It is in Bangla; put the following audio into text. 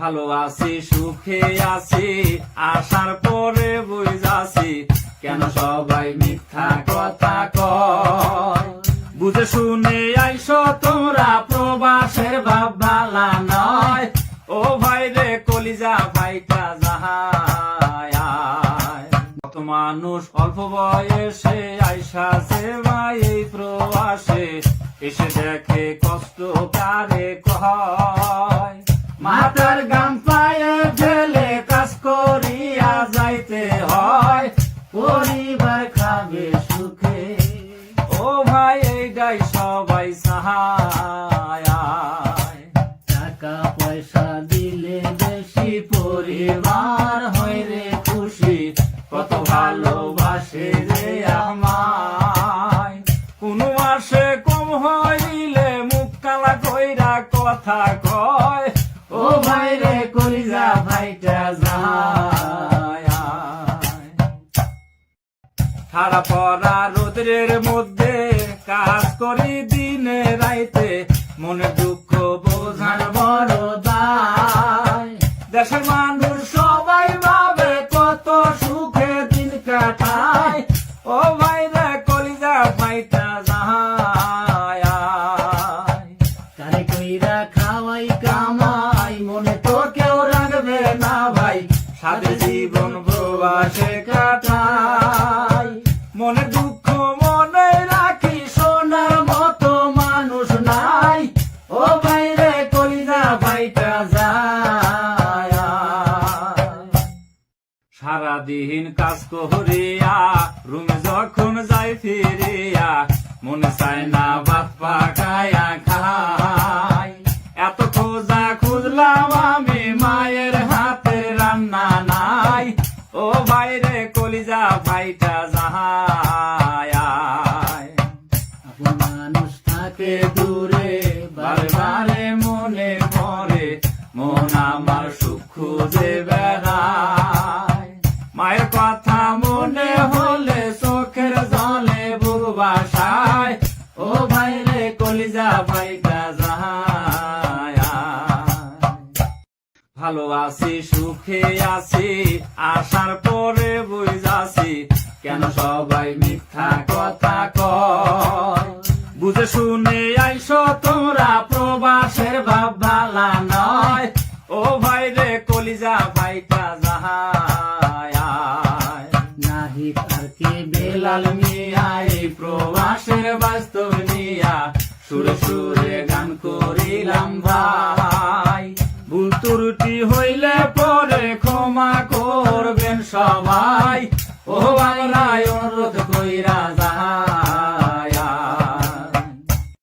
ভালো আছি সুখে আছি আসার পরে বুঝাছি, কেন সবাই মিথ্যা কথা কয়? বুঝে শুনে আইসো তোমরা, প্রবাসের বাবালা নয়। ও ভাই রে, কলিজা ভাইটা যাহায়। কত মানুষ অল্প বয়সে আইসাছে ভাই এই প্রবাসে, এসে দেখে কষ্ট কারে কয়। মাতার পরিবার খাবে সুখে। ও ভাই, এইটাই সবাই সাহায় টাকা পয়সা দিলে বেশি পরিবার হয় রে খুশি। কত ভালোবাসে রে আমায়। কোন মাসে কম হইলে মুখ কালা কইরা কথা কয়। খাড়া পড়া রোদ্রের মধ্যে কাজ করি দিনে রাইতে। মনে দুঃখ বোঝার বড় দায় দেশের মানুষ সবাই ভাবে কত সুখে দিন কাটায়। ও ভাই রে, কলিজা ভাইটা কারে কইরা খাওয়াই, কামাই, মনে তো কেউ রাখবে না ভাই। সাথে জীবন প্রবাসে সারাদিন কাজ করিয়া রুমে যখন যাই ফিরিয়া, মনে চায় না ভাত পাকায়া খাই এত খোঁজা খুঁজলাম আমি, মায়ের হাতে রান্না নাই। ও বাইরে কলিজা ভাইটা যাহায় মানুষ থাকে দূরে বারে মনে পড়ে। মন আমার সুখ খুঁজে বেড়ায়। বুক ও ভাই রে, কলিজা ভালো আছি সুখে আছি আসার পরে বুঝাছি, কেন সবাই মিথ্যা কথা বুঝে শুনে আইসো তোমরা, প্রবাসের বাবালা নয়। ও ভাই রে, কলিজা ভাইটা যাহায় নাহি আর কি বেলাল প্রবাসের বাস্তব নিয়া সুরে সুরে গান করিলাম ভাই। ভুল ত্রুটি হইলে পরে ক্ষমা করবেন সবাই। ও বাংলায় অনুরোধ কইরা